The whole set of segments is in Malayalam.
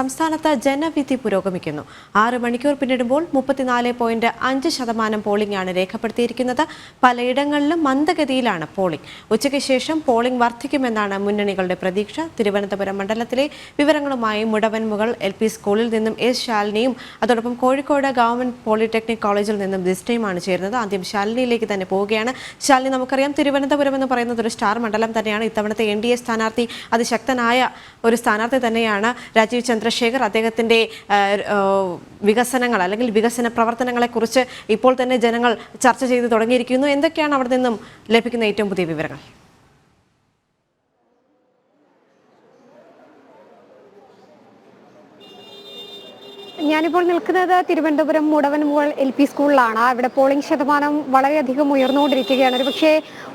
സംസ്ഥാനത്ത് ജനവിധി പുരോഗമിക്കുന്നു. ആറ് മണിക്കൂർ പിന്നിടുമ്പോൾ മുപ്പത്തിനാല് പോയിന്റ് അഞ്ച് ശതമാനം പോളിംഗ് ആണ് രേഖപ്പെടുത്തിയിരിക്കുന്നത്. പലയിടങ്ങളിലും മന്ദഗതിയിലാണ് പോളിംഗ് ഉച്ചയ്ക്ക് ശേഷം പോളിംഗ് വർദ്ധിക്കുമെന്നാണ് മുന്നണികളുടെ പ്രതീക്ഷ. തിരുവനന്തപുരം മണ്ഡലത്തിലെ വിവരങ്ങളുമായി മുടവൻമുകൾ എൽ പി സ്കൂളിൽ നിന്നും എസ് ശാലിനിയും അതോടൊപ്പം കോഴിക്കോട് ഗവൺമെന്റ് പോളിടെക്നിക് കോളേജിൽ നിന്നും ദിസ്റ്റയുമാണ് ചേരുന്നത്. ആദ്യം ശാലിനിയിലേക്ക് തന്നെ പോവുകയാണ്. ശാലിനി നമുക്കറിയാം തിരുവനന്തപുരം എന്ന് പറയുന്നത് ഒരു സ്റ്റാർ മണ്ഡലം തന്നെയാണ്. ഇത്തവണത്തെ എൻ ഡി എ സ്ഥാനാർത്ഥി അതിശക്തനായ ഒരു സ്ഥാനാർത്ഥി തന്നെയാണ് രാജീവ് ചന്ദ്രശേഖർ ആ, വികസനങ്ങൾ അല്ലെങ്കിൽ വികസന പ്രവർത്തനങ്ങളെക്കുറിച്ച് ഇപ്പോൾ തന്നെ ജനങ്ങൾ ചർച്ച ചെയ്ത് തുടങ്ങിയിരിക്കുന്നു. എന്തൊക്കെയാണ് അവിടെ നിന്നും ലഭിക്കുന്ന ഏറ്റവും പുതിയ വിവരങ്ങൾ? ഞാനിപ്പോൾ നിൽക്കുന്നത് തിരുവനന്തപുരം മുടവൻമുകൾ എൽ പി സ്കൂളിലാണ്. ഇവിടെ പോളിംഗ് ശതമാനം വളരെയധികം ഉയർന്നുകൊണ്ടിരിക്കുകയാണ്. ഒരു പക്ഷേ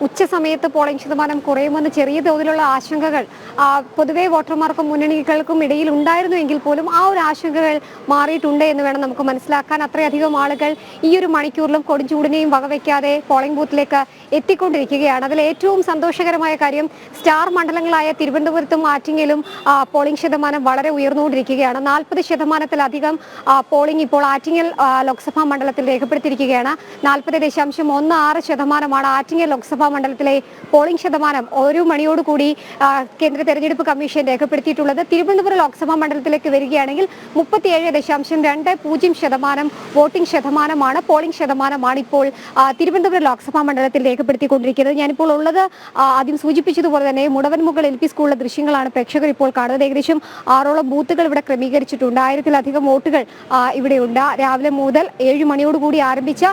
ഉച്ച സമയത്ത് പോളിംഗ് ശതമാനം കുറയുമെന്ന് ചെറിയ തോതിലുള്ള ആശങ്കകൾ പൊതുവെ വോട്ടർമാർക്കും മുന്നണികൾക്കും ഇടയിൽ ഉണ്ടായിരുന്നു എങ്കിൽ പോലും ആ ഒരു ആശങ്കകൾ മാറിയിട്ടുണ്ട് എന്ന് വേണം നമുക്ക് മനസ്സിലാക്കാൻ. അത്രയധികം ആളുകൾ ഈ ഒരു മണിക്കൂറിലും കൊടുംചൂടിനെയും വകവയ്ക്കാതെ പോളിംഗ് ബൂത്തിലേക്ക് എത്തിക്കൊണ്ടിരിക്കുകയാണ്. അതിൽ ഏറ്റവും സന്തോഷകരമായ കാര്യം സ്റ്റാർ മണ്ഡലങ്ങളായ തിരുവനന്തപുരത്തും ആറ്റിങ്ങലും പോളിംഗ് ശതമാനം വളരെ ഉയർന്നുകൊണ്ടിരിക്കുകയാണ്. നാൽപ്പത് ശതമാനത്തിലധികം പോളിംഗ് ഇപ്പോൾ ആറ്റിങ്ങൽ ലോക്സഭാ മണ്ഡലത്തിൽ രേഖപ്പെടുത്തിയിരിക്കുകയാണ്. നാൽപ്പത് ദശാംശം ഒന്ന് ആറ് ശതമാനമാണ് ആറ്റിങ്ങൽ ലോക്സഭാ മണ്ഡലത്തിലെ പോളിംഗ് ശതമാനം. ഒരു മണിയോടുകൂടി കേന്ദ്ര തെരഞ്ഞെടുപ്പ് കമ്മീഷൻ രേഖപ്പെടുത്തിയിട്ടുള്ളത്. തിരുവനന്തപുരം ലോക്സഭാ മണ്ഡലത്തിലേക്ക് വരികയാണെങ്കിൽ മുപ്പത്തിയേഴ് ദശാംശം രണ്ട് പൂജ്യം ശതമാനം വോട്ടിംഗ് ശതമാനമാണ് പോളിംഗ് ശതമാനമാണ് ഇപ്പോൾ തിരുവനന്തപുരം ലോക്സഭാ മണ്ഡലത്തിൽ രേഖപ്പെടുത്തിക്കൊണ്ടിരിക്കുന്നത്. ഞാനിപ്പോൾ ഉള്ളത് ആദ്യം സൂചിപ്പിച്ചതുപോലെ തന്നെ മുടവൻമുകൾ എൽ പി സ്കൂളിലെ ദൃശ്യങ്ങളാണ് പ്രേക്ഷകർ ഇപ്പോൾ കാണുന്നത്. ഏകദേശം ആറോളം ബൂത്തുകൾ ഇവിടെ ക്രമീകരിച്ചിട്ടുണ്ട്. ആയിരത്തിലധികം വോട്ടുകൾ ആ, ഇവിടെയുണ്ട് രാവിലെ മുതൽ ഏഴ് മണിയോടുകൂടി ആരംഭിച്ച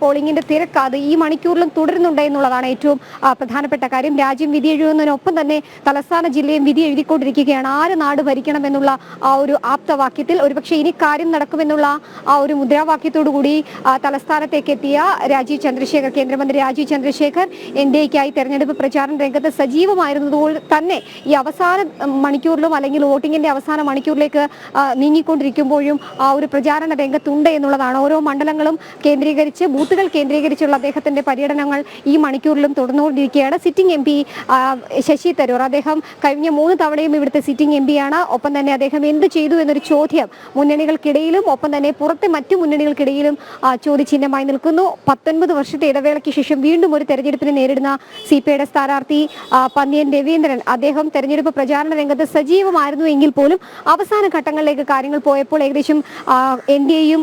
പോളിംഗിന്റെ തിരക്ക് അത് ഈ മണിക്കൂറിലും തുടരുന്നുണ്ട് എന്നുള്ളതാണ് ഏറ്റവും പ്രധാനപ്പെട്ട കാര്യം. രാജ്യം വിധി എഴുതുന്നതിനൊപ്പം തന്നെ തലസ്ഥാന ജില്ലയും വിധി എഴുതിക്കൊണ്ടിരിക്കുകയാണ്. ആര് നാട് ഭരിക്കണം എന്നുള്ള ആ ഒരു ആപ്തവാക്യത്തിൽ ഒരുപക്ഷെ ഇനി കാര്യം നടക്കുമെന്നുള്ള ആ ഒരു മുദ്രാവാക്യത്തോടു കൂടി ആ, തലസ്ഥാനത്തേക്ക് എത്തിയ രാജീവ് ചന്ദ്രശേഖർ കേന്ദ്രമന്ത്രി രാജീവ് ചന്ദ്രശേഖർ എൻ ഡി എക്കായി തെരഞ്ഞെടുപ്പ് പ്രചാരണ രംഗത്ത് സജീവമായിരുന്നതുകൊണ്ട് തന്നെ ഈ അവസാന മണിക്കൂറിലും അല്ലെങ്കിൽ വോട്ടിങ്ങിന്റെ അവസാന മണിക്കൂറിലേക്ക് നീങ്ങിക്കൊണ്ടിരിക്കുമ്പോഴും ഒരു പ്രചാരണ രംഗത്തുണ്ട് എന്നുള്ളതാണ്. ഓരോ മണ്ഡലങ്ങളും കേന്ദ്രീകരിച്ച് ബൂത്തുകൾ കേന്ദ്രീകരിച്ചുള്ള അദ്ദേഹത്തിന്റെ പര്യടനങ്ങൾ ഈ മണിക്കൂറിലും തുടർന്നുകൊണ്ടിരിക്കുകയാണ്. Sitting M P Shashi Tharoor. അദ്ദേഹം കഴിഞ്ഞ മൂന്ന് തവണയും ഇവിടുത്തെ സിറ്റിംഗ് എം പിയാണ് ഒപ്പം തന്നെ അദ്ദേഹം എന്ത് ചെയ്തു എന്നൊരു ചോദ്യം മുന്നണികൾക്കിടയിലും ഒപ്പം തന്നെ പുറത്തെ മറ്റു മുന്നണികൾക്കിടയിലും ആ, ചോദ്യചിഹ്നമായി നിൽക്കുന്നു. പത്തൊൻപത് വർഷത്തെ ഇടവേളയ്ക്ക് ശേഷം വീണ്ടും ഒരു തെരഞ്ഞെടുപ്പിനെ നേരിടുന്ന സി പി ഐയുടെ സ്ഥാനാർത്ഥി പന്ന്യൻ രവീന്ദ്രൻ. അദ്ദേഹം തെരഞ്ഞെടുപ്പ് പ്രചാരണ രംഗത്ത് സജീവമായിരുന്നു എങ്കിൽ പോലും അവസാന ഘട്ടങ്ങളിലേക്ക് കാര്യങ്ങൾ പോയപ്പോൾ ഏകദേശം എൻ ഡി എയും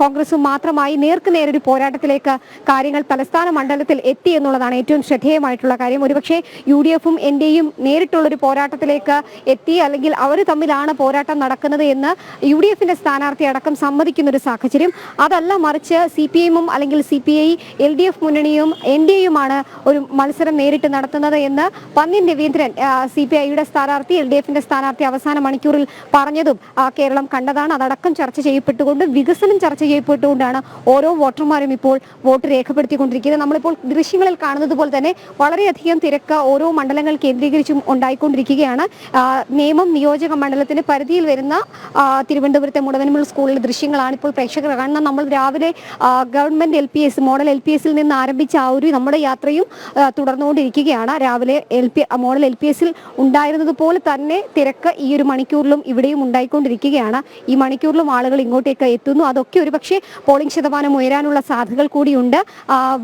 കോൺഗ്രസും മാത്രമായി നേർക്കുനേരൊരു പോരാട്ടത്തിലേക്ക് കാര്യങ്ങൾ തലസ്ഥാന മണ്ഡലത്തിൽ എത്തി എന്നുള്ളതാണ് ഏറ്റവും ശ്രദ്ധേയമായിട്ടുള്ള കാര്യം. ഒരുപക്ഷെ യു ഡി എഫും എൻ ഡി എയും നേരിട്ടുള്ളൊരു പോരാട്ടത്തിലേക്ക് എത്തി അല്ലെങ്കിൽ അവർ തമ്മിലാണ് പോരാട്ടം നടക്കുന്നത് എന്ന് യു ഡി എഫിന്റെ സ്ഥാനാർത്ഥി അടക്കം സമ്മതിക്കുന്ന ഒരു സാഹചര്യം. അതല്ല മറിച്ച് സി പി എമ്മും അല്ലെങ്കിൽ C P I L D F മുന്നണിയും N D എയുമാണ് ഒരു മത്സരം നേരിട്ട് നടത്തുന്നത് എന്ന് പന്നിൻ രവീന്ദ്രൻ സി പി ഐയുടെ സ്ഥാനാർത്ഥി എൽ ഡി എഫിന്റെ സ്ഥാനാർത്ഥി അവസാന മണിക്കൂറിൽ പറഞ്ഞതും കേരളം കണ്ടതാണ്. അതടക്കം ചർച്ച ചെയ്യപ്പെട്ടുകൊണ്ട് വികസനം ചർച്ച ചെയ്യപ്പെട്ടുകൊണ്ടാണ് ഓരോ വോട്ടർമാരും ഇപ്പോൾ വോട്ട് രേഖപ്പെടുത്തിക്കൊണ്ടിരിക്കുന്നത്. നമ്മളിപ്പോൾ ദൃശ്യങ്ങളിൽ കാണുന്നത് പോലെ തന്നെ വളരെയധികം തിരക്ക് ഓരോ മണ്ഡലങ്ങൾ കേന്ദ്രീകരിച്ചും ഉണ്ടായിക്കൊണ്ടിരിക്കുകയാണ്. നേമം നിയോജക മണ്ഡലത്തിന്റെ പരിധിയിൽ വരുന്ന തിരുവനന്തപുരത്തെ മുടവനമുള്ള സ്കൂളിലെ ദൃശ്യങ്ങളാണ് ഇപ്പോൾ പ്രേക്ഷകർ കാണുന്നത്. നമ്മൾ രാവിലെ government L P S model L P എസിൽ നിന്ന് ആരംഭിച്ച ആ ഒരു നമ്മുടെ യാത്രയും തുടർന്നുകൊണ്ടിരിക്കുകയാണ്. രാവിലെ L P model L P എസിൽ ഉണ്ടായിരുന്നത് പോലെ തന്നെ തിരക്ക് ഈ ഒരു മണിക്കൂറിലും ഇവിടെയും ഉണ്ടായിക്കൊണ്ടിരിക്കുകയാണ്. ഈ മണിക്കൂറിലും ആളുകൾ ഇങ്ങോട്ടേക്ക് എത്തുന്നു. അതൊക്കെ ഒരു പക്ഷേ പോളിംഗ് ശതമാനം ഉയരാനുള്ള സാധ്യതകൾ കൂടിയുണ്ട്.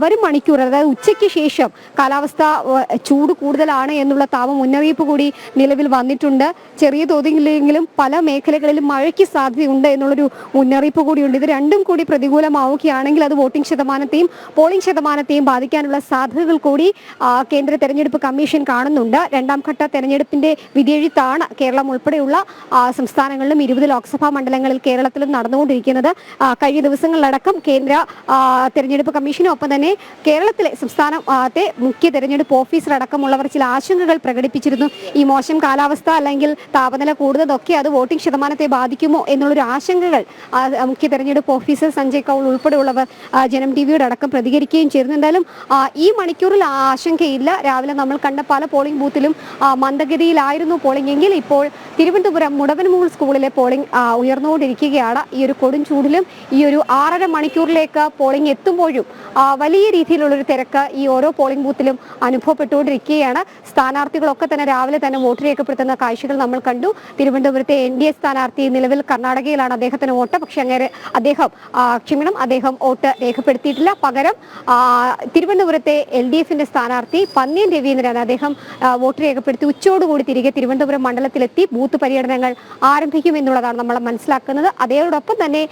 വരും മണിക്കൂർ അതായത് ഉച്ചയ്ക്ക് ശേഷം കാലാവസ്ഥ ചൂട് കൂടുതലാണ് എന്നുള്ള താപ മുന്നറിയിപ്പ് കൂടി നിലവിൽ വന്നിട്ടുണ്ട്. ചെറിയ തോതിലെങ്കിലും പല മേഖലകളിലും മഴയ്ക്ക് സാധ്യതയുണ്ട് എന്നുള്ളൊരു മുന്നറിയിപ്പ് കൂടിയുണ്ട്. ഇത് രണ്ടും കൂടി പ്രതികൂലമാവുകയാണെങ്കിൽ അത് വോട്ടിംഗ് ശതമാനത്തെയും പോളിംഗ് ശതമാനത്തെയും ബാധിക്കാനുള്ള സാധ്യതകൾ കൂടി കേന്ദ്ര തെരഞ്ഞെടുപ്പ് കമ്മീഷൻ കാണുന്നുണ്ട്. രണ്ടാം ഘട്ട തെരഞ്ഞെടുപ്പിന്റെ വിധിയെഴുത്താണ് കേരളം ഉൾപ്പെടെയുള്ള സംസ്ഥാനങ്ങളിലും ഇരുപത് ലോക്സഭാ മണ്ഡലങ്ങളിൽ കേരളത്തിലും നടന്നുകൊണ്ടിരിക്കുന്നത്. കഴിഞ്ഞ ദിവസങ്ങളിലടക്കം കേന്ദ്ര തെരഞ്ഞെടുപ്പ് കമ്മീഷനും ഒപ്പം തന്നെ കേരളത്തിലെ സംസ്ഥാനത്തെ മുഖ്യ തെരഞ്ഞെടുപ്പ് ഓഫീസർ അടക്കമുള്ളവർ ചില ആശങ്കകൾ പ്രകടിപ്പിച്ചിരുന്നു. ഈ മോശം കാലാവസ്ഥ അല്ലെങ്കിൽ താപനില കൂടുന്നതൊക്കെ അത് വോട്ടിംഗ് ശതമാനത്തെ ബാധിക്കുമോ എന്നുള്ളൊരു ആശങ്കകൾ മുഖ്യ തെരഞ്ഞെടുപ്പ് ഓഫീസർ സഞ്ജയ് കൗൾ ഉൾപ്പെടെയുള്ളവർ ജനം ടി വിയുടെ അടക്കം പ്രതികരിക്കുകയും ചെയ്തിരുന്നു. എന്തായാലും ഈ മണിക്കൂറിൽ ആശങ്കയില്ല. രാവിലെ നമ്മൾ കണ്ട പല പോളിംഗ് ബൂത്തിലും മന്ദഗതിയിലായിരുന്നു പോളിംഗ്. എങ്കിൽ ഇപ്പോൾ തിരുവനന്തപുരം മുടവൻമൂൾ സ്കൂളിലെ പോളിംഗ് ഉയർന്നു നടന്നുകൊണ്ടിരിക്കുകയാണ്. ഈ ഒരു കൊടും ചൂടിലും ഈ ഒരു ആറര മണിക്കൂറിലേക്ക് പോളിംഗ് എത്തുമ്പോഴും വലിയ രീതിയിലുള്ളൊരു തിരക്ക് ഈ ഓരോ പോളിംഗ് ബൂത്തിലും അനുഭവപ്പെട്ടുകൊണ്ടിരിക്കുകയാണ്. സ്ഥാനാർത്ഥികളൊക്കെ തന്നെ രാവിലെ തന്നെ വോട്ട് രേഖപ്പെടുത്തുന്ന കാഴ്ചകൾ നമ്മൾ കണ്ടു. തിരുവനന്തപുരത്തെ എൻ ഡി എ സ്ഥാനാർത്ഥി നിലവിൽ കർണാടകയിലാണ് അദ്ദേഹത്തിന് വോട്ട്. പക്ഷെ അങ്ങനെ അദ്ദേഹം ക്ഷമിക്കണം അദ്ദേഹം വോട്ട് രേഖപ്പെടുത്തിയിട്ടില്ല. പകരം തിരുവനന്തപുരത്തെ എൽ ഡി എഫിന്റെ സ്ഥാനാർത്ഥി പന്നിയൻ രവീന്ദ്രനാണ് അദ്ദേഹം വോട്ട് രേഖപ്പെടുത്തി ഉച്ചയോടുകൂടി തിരികെ തിരുവനന്തപുരം മണ്ഡലത്തിലെത്തി. ബൂത്ത് പര്യടനങ്ങൾ ആരംഭിക്കുമെന്നുള്ളതാണ് നമ്മൾ മനസ്സിലാക്കുന്നത്. അതോടൊപ്പം തന്നെ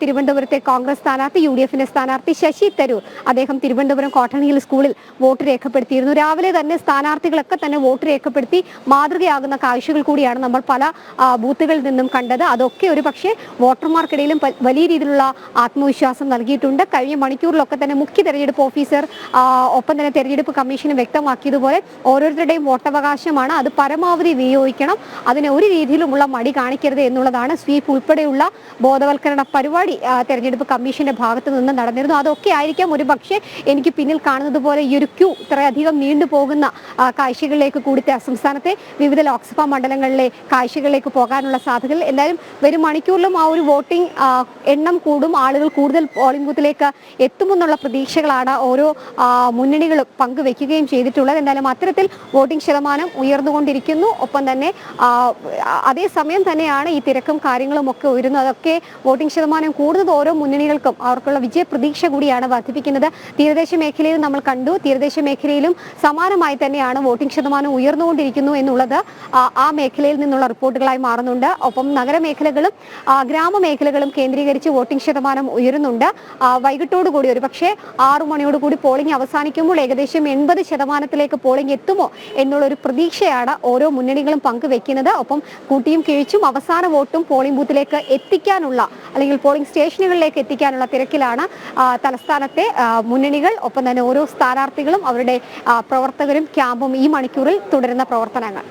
തിരുവനന്തപുരത്തെ കോൺഗ്രസ് സ്ഥാനാർത്ഥി യു ഡി എഫിന്റെ സ്ഥാനാർത്ഥി ശശി തരൂർ അദ്ദേഹം തിരുവനന്തപുരം കോട്ടണിയിൽ സ്കൂളിൽ വോട്ട് രേഖപ്പെടുത്തിയിരുന്നു. രാവിലെ തന്നെ സ്ഥാനാർത്ഥികളൊക്കെ തന്നെ വോട്ട് രേഖപ്പെടുത്തി മാതൃകയാകുന്ന കാഴ്ചകൾ കൂടിയാണ് നമ്മൾ പല ബൂത്തുകളിൽ നിന്നും കണ്ടത്. അതൊക്കെ ഒരു പക്ഷേ വോട്ടർമാർക്കിടയിലും വലിയ രീതിയിലുള്ള ആത്മവിശ്വാസം നൽകിയിട്ടുണ്ട്. കഴിഞ്ഞ മണിക്കൂറിലൊക്കെ തന്നെ മുഖ്യ തെരഞ്ഞെടുപ്പ് ഓഫീസർ ഒപ്പം തന്നെ തെരഞ്ഞെടുപ്പ് കമ്മീഷന് വ്യക്തമാക്കിയതുപോലെ ഓരോരുത്തരുടെയും വോട്ടവകാശമാണ്. അത് പരമാവധി വിനിയോഗിക്കണം. അതിനെ ഒരു രീതിയിലുമുള്ള മടി കാണിക്കരുത് എന്നുള്ളതാണ് സ്വീപ്പ് ഉൾപ്പെടെയുള്ള ബോധവൽക്കരണ പരിപാടി തെരഞ്ഞെടുപ്പ് കമ്മീഷന്റെ ഭാഗത്തു നിന്ന് നടന്നിരുന്നു. അതൊക്കെ ആയിരിക്കാം ഒരു പക്ഷേ എനിക്ക് പിന്നിൽ കാണുന്നത് പോലെ ഈ ഒരു ക്യൂ ഇത്രയധികം നീണ്ടു പോകുന്ന കാഴ്ചകളിലേക്ക് കൂടി സംസ്ഥാനത്തെ വിവിധ ലോക്സഭാ മണ്ഡലങ്ങളിലെ കാഴ്ചകളിലേക്ക് പോകാനുള്ള സാധ്യതകൾ എന്തായാലും വരും മണിക്കൂറിലും ആ ഒരു വോട്ടിംഗ് എണ്ണം കൂടും. ആളുകൾ കൂടുതൽ പോളിംഗ് ബൂത്തിലേക്ക് എത്തുമെന്നുള്ള പ്രതീക്ഷകളാണ് ഓരോ മുന്നണികളും പങ്കുവെക്കുകയും ചെയ്തിട്ടുള്ളത്. എന്തായാലും അത്തരത്തിൽ വോട്ടിംഗ് ശതമാനം ഉയർന്നുകൊണ്ടിരിക്കുന്നു. ഒപ്പം തന്നെ അതേസമയം തന്നെയാണ് ഈ തിരക്കും കാര്യങ്ങളും ഒക്കെ ഉയരുന്നത് അതൊക്കെ വോട്ടിംഗ് ശതമാനം കൂടുന്നത് ഓരോ മുന്നണികൾക്കും അവർക്കുള്ള വിജയ പ്രതീക്ഷ കൂടിയാണ് വർദ്ധിപ്പിക്കുന്നത്. തീരദേശ മേഖലയിൽ നമ്മൾ കണ്ടു. തീരദേശ മേഖലയിലും സമാനമായി തന്നെയാണ് വോട്ടിംഗ് ശതമാനം ഉയർന്നുകൊണ്ടിരിക്കുന്നു എന്നുള്ളത് ആ, മേഖലയിൽ നിന്നുള്ള റിപ്പോർട്ടുകളായി മാറുന്നുണ്ട്. ഒപ്പം നഗരമേഖലകളും ഗ്രാമമേഖലകളും കേന്ദ്രീകരിച്ച് വോട്ടിംഗ് ശതമാനം ഉയരുന്നുണ്ട്. വൈകിട്ടോടുകൂടി ഒരു പക്ഷേ ആറു മണിയോടുകൂടി പോളിംഗ് അവസാനിക്കുമ്പോൾ ഏകദേശം എൺപത് ശതമാനത്തിലേക്ക് പോളിംഗ് എത്തുമോ എന്നുള്ള ഒരു പ്രതീക്ഷയാണ് ഓരോ മുന്നണികളും പങ്കുവെക്കുന്നത്. ഒപ്പം കൂട്ടിയും കിഴിച്ചും അവസാന വോട്ടും പോളിംഗ് ബൂത്തിലേക്ക് എത്തിക്കാനുള്ള അല്ലെങ്കിൽ പോളിംഗ് സ്റ്റേഷനുകളിലേക്ക് എത്തിക്കാനുള്ള തിരക്കിലാണ് തലസ്ഥാനത്തെ മുന്നണികൾ. ഒപ്പം തന്നെ ഓരോ സ്ഥാനാർത്ഥികളും അവരുടെ പ്രവർത്തകരും ക്യാമ്പും ഈ മണിക്കൂറിൽ തുടരുന്ന പ്രവർത്തനങ്ങൾ.